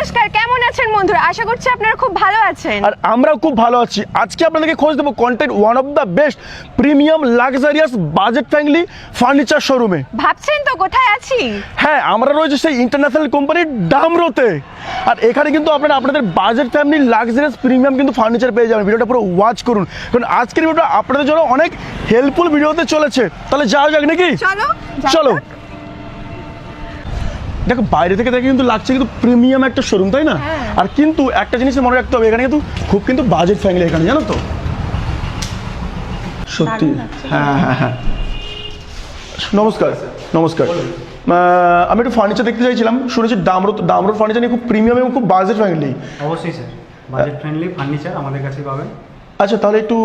নমস্কার কেমন আছেন বন্ধুরা? আশা করছি আপনারা খুব ভালো আছেন। আর আমরাও খুব ভালো আছি। আজকে আপনাদেরকে খোঁজ দেবো content one of the best premium luxurious budget friendly furniture শোরুমে ভাবছেন তো কোথায় আছি? হ্যাঁ আমরা রয়েছে সেই ইন্টারন্যাশনাল কোম্পানির ডামরোতে। আর এখানে কিন্তু আপনারা আপনাদের বাজেট ফ্যামিলি লাক্সারিয়াস প্রিমিয়াম কিন্তু ফার্নিচার পেয়ে যাবেন। ভিডিওটা পুরো ওয়াচ করুন। কারণ আজকের ভিডিওটা আপনাদের জন্য অনেক হেল্পফুল ভিডিওতে চলেছে। তাহলে যাওয়া যাক নাকি? চলো চলো। দেখো বাইরে থেকে দেখে কিন্তু লাগছে কিন্তু প্রিমিয়াম একটা শোরুম তাই না? হ্যাঁ। আর কিন্তু একটা জিনিস মনে রাখতে হবে এখানে কিন্তু খুব কিন্তু বাজেট ফ্যামিলি এখানে জানো তো? সত্যি। হ্যাঁ হ্যাঁ হ্যাঁ নমস্কার নমস্কার। আমি একটু ফার্নিচার দেখতে চাইছিলাম শুনেছি ডামরো ডামরোর ফার্নিচার নিয়ে খুব প্রিমিয়াম এবং খুব বাজেট ফ্যামিলি অবশ্যই স্যার বাজেট ফ্রেন্ডলি ফার্নিচার আমাদের কাছে পাবেন। আচ্ছা তাহলে একটু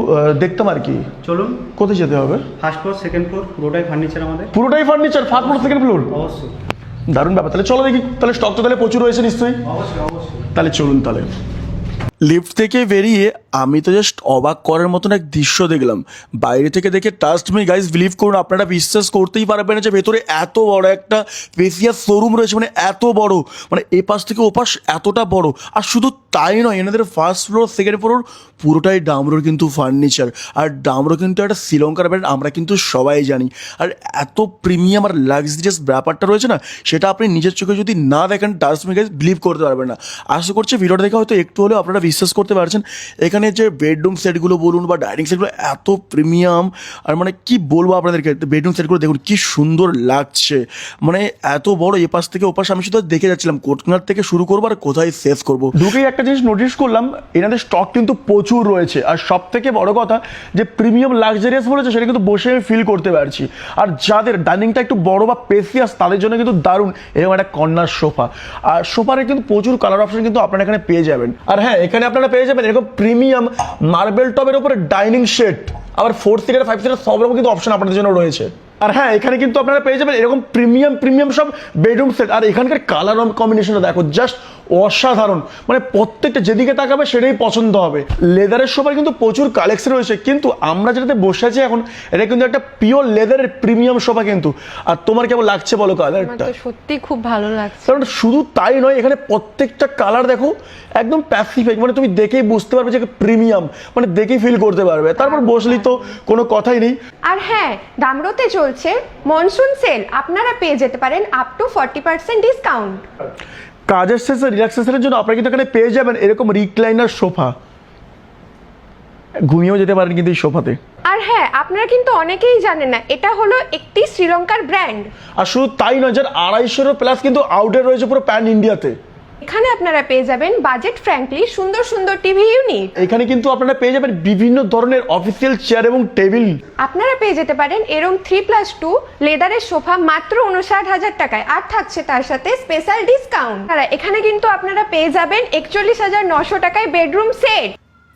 দেখতাম আর কি। চলুন। কোথায় যেতে হবে? ফার্স্ট ফ্লোর সেকেন্ড ফ্লোর পুরোটাই ফার্নিচার আমাদের। পুরোটাই furniture first floor second floor অবশ্যই। দারুণ ব্যাপার। তাহলে চলো দেখি তাহলে স্টক তো তাহলে প্রচুর রয়েছে নিশ্চয়ই। অবশ্যই অবশ্যই। তাহলে চলুন তাহলে। লিফট থেকে বেরিয়ে আমি তো জাস্ট অবাক করার মতন এক দৃশ্য দেখলাম। বাইরে থেকে দেখে ট্রাস্ট মি গাইজ বিলিভ করুন, আপনারা বিশ্বাস করতেই পারবেন যে ভেতরে এত বড় একটা পেসিয়ার শোরুম রয়েছে মানে এত বড় মানে এ পাশ থেকে ও পাশ এতটা বড়। আর শুধু তাই নয়, এনাদের ফার্স্ট ফ্লোর সেকেন্ড ফ্লোর পুরোটাই ডামরোর কিন্তু ফার্নিচার আর ডামরো কিন্তু একটা শ্রীলঙ্কার ব্র্যান্ড আমরা কিন্তু সবাই জানি। আর এত প্রিমিয়াম আর লাক্সারিয়াস ব্যাপারটা রয়েছে না, সেটা আপনি নিজের চোখে যদি না দেখেন টাস্ট মি গাইজ বিলিভ করতে পারবেন না। আশা করছি ভিডিওটা দেখে হয়তো একটু হলেও আপনারা বিশ্বাস করতে পারছেন। এখানে যে বেডরুম সেটগুলো বলুন বা ডাইনিং সেটগুলো এত প্রিমিয়াম আর মানে কি বলব আপনাদেরকে? বেডরুম সেটগুলো দেখুন, কি সুন্দর লাগছে। মানে এত বড় এপাশ থেকে ওপাশ, আমি শুধু দেখে যাচ্ছিলাম, কোটনার থেকে শুরু করব আর কোথায় শেষ করব। ঢুকেই একটা জিনিস নোটিস করলাম, এনাদের স্টক কিন্তু প্রচুর রয়েছে। আর সব থেকে বড় কথা, যে প্রিমিয়াম লাক্সারিয়াস বলেছে, সেটা কিন্তু বসে আমি ফিল করতে পারছি। আর যাদের ডাইনিংটা একটু বড় বা পেসিয়াস তাদের জন্য কিন্তু দারুণ, এরকম একটা কর্নার সোফা। আর সোফারে কিন্তু প্রচুর কালার অপশন কিন্তু আপনারা এখানে পেয়ে যাবেন। আর হ্যাঁ এখানে আপনারা পেয়ে যাবেন এরকম প্রিমিয়াম মার্বেল টপের উপরে ডাইনিং সেট আবার ফোর সিটার ফাইভ সিটার সব রকম কিন্তু অপশন আপনাদের জন্য রয়েছে। আর হ্যাঁ এখানে কিন্তু আপনারা পেয়ে যাবেন এরকম প্রিমিয়াম প্রিমিয়াম সব বেডরুম সেট আর এখানকার কালার কম্বিনেশনটা দেখো জাস্ট অসাধারণ। মানে প্রত্যেকটা যেদিকে তাকাবে সেটাই পছন্দ হবে। লেদারের সোফার কিন্তু প্রচুর কালেকশন রয়েছে। কিন্তু আমরা যেটাতে বসে আছি এখন এটা কিন্তু একটা পিওর লেদারের প্রিমিয়াম সোফা কিন্তু। আর তোমার কেমন লাগছে বলো কালারটা সত্যি খুব ভালো লাগছে। কারণ শুধু তাই নয় এখানে প্রত্যেকটা কালার দেখো একদম প্যাসিফিক মানে তুমি দেখেই বুঝতে পারবে যে প্রিমিয়াম মানে দেখেই ফিল করতে পারবে। তারপর বসলি তো কোনো কথাই নেই। আর হ্যাঁ দামরোতে চলছে মনসুন সেল আপনারা পেয়ে যেতে পারেন up to forty percent discount কাজের শেষে রিল্যাক্সেশনের জন্য আপনারা কিন্তু এখানে পেয়ে যাবেন এরকম রিক্লাইনার সোফা। ঘুমিয়েও যেতে পারেন কিন্তু এই সোফাতে। আর হ্যাঁ আপনারা কিন্তু অনেকেই জানেন না এটা হলো একটি শ্রীলঙ্কার ব্র্যান্ড আর শুধু তাই নয় যার আড়াইশোরও প্লাস কিন্তু আউটের রয়েছে পুরো প্যান ইন্ডিয়াতে এখানে আপনারা পেয়ে যাবেন বাজেট ফ্র্যাঙ্কলি সুন্দর সুন্দর টিভি ইউনিট এখানে কিন্তু আপনারা পেয়ে যাবেন বিভিন্ন ধরনের অফিসিয়াল চেয়ার এবং টেবিল আপনারা পেয়ে যেতে পারেন এরম থ্রি প্লাস টু লেদারের সোফা মাত্র উনষাট হাজার টাকায়। আর থাকছে তার সাথে স্পেশাল ডিসকাউন্ট এখানে কিন্তু আপনারা পেয়ে যাবেন একচল্লিশ হাজার নশো টাকায় বেডরুম সেট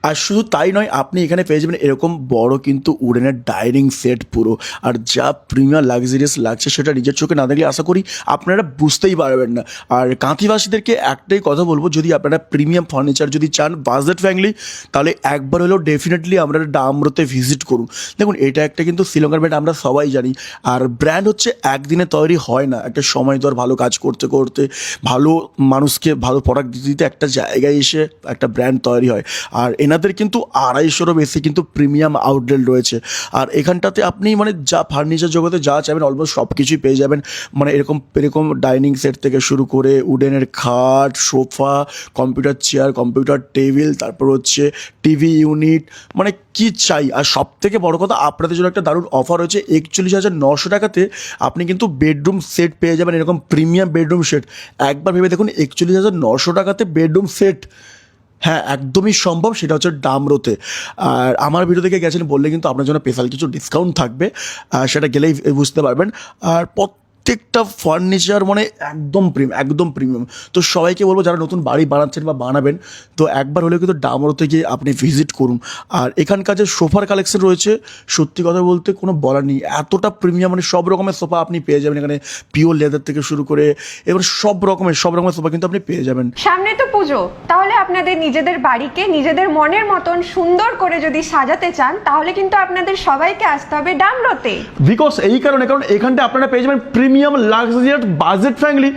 আর শুধু তাই নয়, আপনি এখানে পেয়ে যাবেন এরকম বড় কিন্তু উডেনের ডাইনিং সেট পুরো। আর যা প্রিমিয়ার লাক্সারিয়াস লাগছে সেটা নিজের চোখে না দেখলে আশা করি আপনারা বুঝতেই পারবেন না। আর কাঁথিবাসীদেরকে একটাই কথা বলব, যদি আপনারা প্রিমিয়াম ফার্নিচার যদি চান বাজেট ফ্যামিলি তাহলে একবার হলেও ডেফিনেটলি আপনারা ডামরোতে ভিজিট করুন। দেখুন, এটা একটা কিন্তু শ্রীলঙ্কার ব্র্যান্ড আমরা সবাই জানি। আর ব্র্যান্ড হচ্ছে একদিনে তৈরি হয় না, একটা সময় ধর ভালো কাজ করতে করতে, ভালো মানুষকে ভালো প্রোডাক্ট দিতে একটা জায়গায় এসে একটা ব্র্যান্ড তৈরি হয়। আর এনাদের কিন্তু আড়াইশোরও বেশি কিন্তু প্রিমিয়াম আউটলেট রয়েছে। আর এখানটাতে আপনি মানে যা ফার্নিচার জগতে যা চাইবেন অলমোস্ট সব কিছুই পেয়ে যাবেন। মানে এরকম এরকম ডাইনিং সেট থেকে শুরু করে উডেনের খাট sofa computer chair computer table তারপর হচ্ছে টিভি ইউনিট মানে কি চাই? আর সব থেকে বড় কথা, আপনাদের জন্য একটা দারুণ অফার হয়েছে একচল্লিশ হাজার নশো টাকাতে আপনি কিন্তু বেডরুম সেট পেয়ে যাবেন এরকম প্রিমিয়াম বেডরুম সেট একবার ভেবে দেখুন, একচল্লিশ হাজার নশো টাকাতে বেডরুম সেট হ্যাঁ একদমই সম্ভব, সেটা হচ্ছে ডামরোতে। আর আমার ভিডিও থেকে গেছেন, বললে কিন্তু আপনার জন্য স্পেশাল কিছু ডিসকাউন্ট থাকবে। সেটা গেলেই বুঝতে পারবেন। আর প্রত্যেকটা ফার্নিচার মানে একদম প্রিম একদম প্রিমিয়াম তো সবাইকে বলব যারা নতুন বাড়ি বানাচ্ছেন বা বানাবেন তো একবার হলেও কিন্তু ডামরোতে গিয়ে আপনি ভিজিট করুন। আর এখানকার যে সোফার কালেকশন রয়েছে সত্যি কথা বলতে কোনো বলার নেই। এতটা প্রিমিয়াম মানে সব রকমের সোফা আপনি পেয়ে যাবেন এখানে পিওর লেদার থেকে শুরু করে এবার সব রকমের সব রকমের সোফা কিন্তু আপনি পেয়ে যাবেন। সামনে তো পুজো তাহলে আপনাদের নিজেদের বাড়িকে নিজেদের মনের মতন সুন্দর করে যদি সাজাতে চান তাহলে কিন্তু আপনাদের সবাইকে আসতে হবে ডামরোতে। বিকজ এই কারণে কারণ এখানটা আপনারা পেয়ে যাবেন premium premium, luxurious, budget family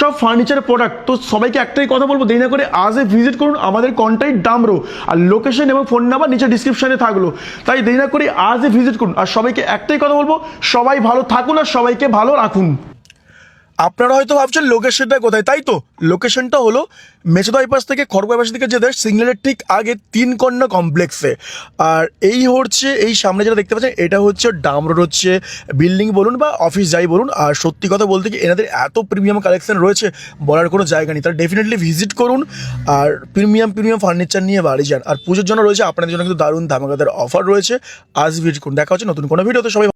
সব ফার্নিচার প্রোডাক্ট তো সবাইকে একটাই কথা বলব, দেরি না করে আজে ভিজিট করুন আমাদের কন্ট্যাক্ট ডামরো আর লোকেশন এবং ফোন নাম্বার নিচে ডিসক্রিপশনে থাকল। তাই দেরি না করে আজে ভিজিট করুন। আর সবাইকে একটাই কথা বলব, সবাই ভালো থাকুন আর সবাইকে ভালো রাখুন। আপনারা হয়তো ভাবছেন লোকেশনটা কোথায়? তাই তো? লোকেশনটা হলো মেচেদা বাইপাস থেকে খড়গ বাইপাস থেকে যেতে সিগন্যালের ঠিক আগে তিন কন্যা কমপ্লেক্সে আর এই হচ্ছে, এই সামনে যেটা দেখতে পাচ্ছেন, এটা হচ্ছে ডাম রোড, হচ্ছে বিল্ডিং বলুন বা অফিস যাই বলুন। আর সত্যি কথা বলতে কি, এনাদের এত প্রিমিয়াম কালেকশন রয়েছে, বলার কোনো জায়গা নেই। তারা ডেফিনেটলি ভিজিট করুন, আর প্রিমিয়াম প্রিমিয়াম ফার্নিচার নিয়ে বাড়ি যান। আর পুজোর জন্য রয়েছে, আপনাদের জন্য কিন্তু দারুণ ধামাকাদার অফার রয়েছে। আজ ভিজিট করুন। দেখা হচ্ছে নতুন কোনো ভিডিওতে সবাই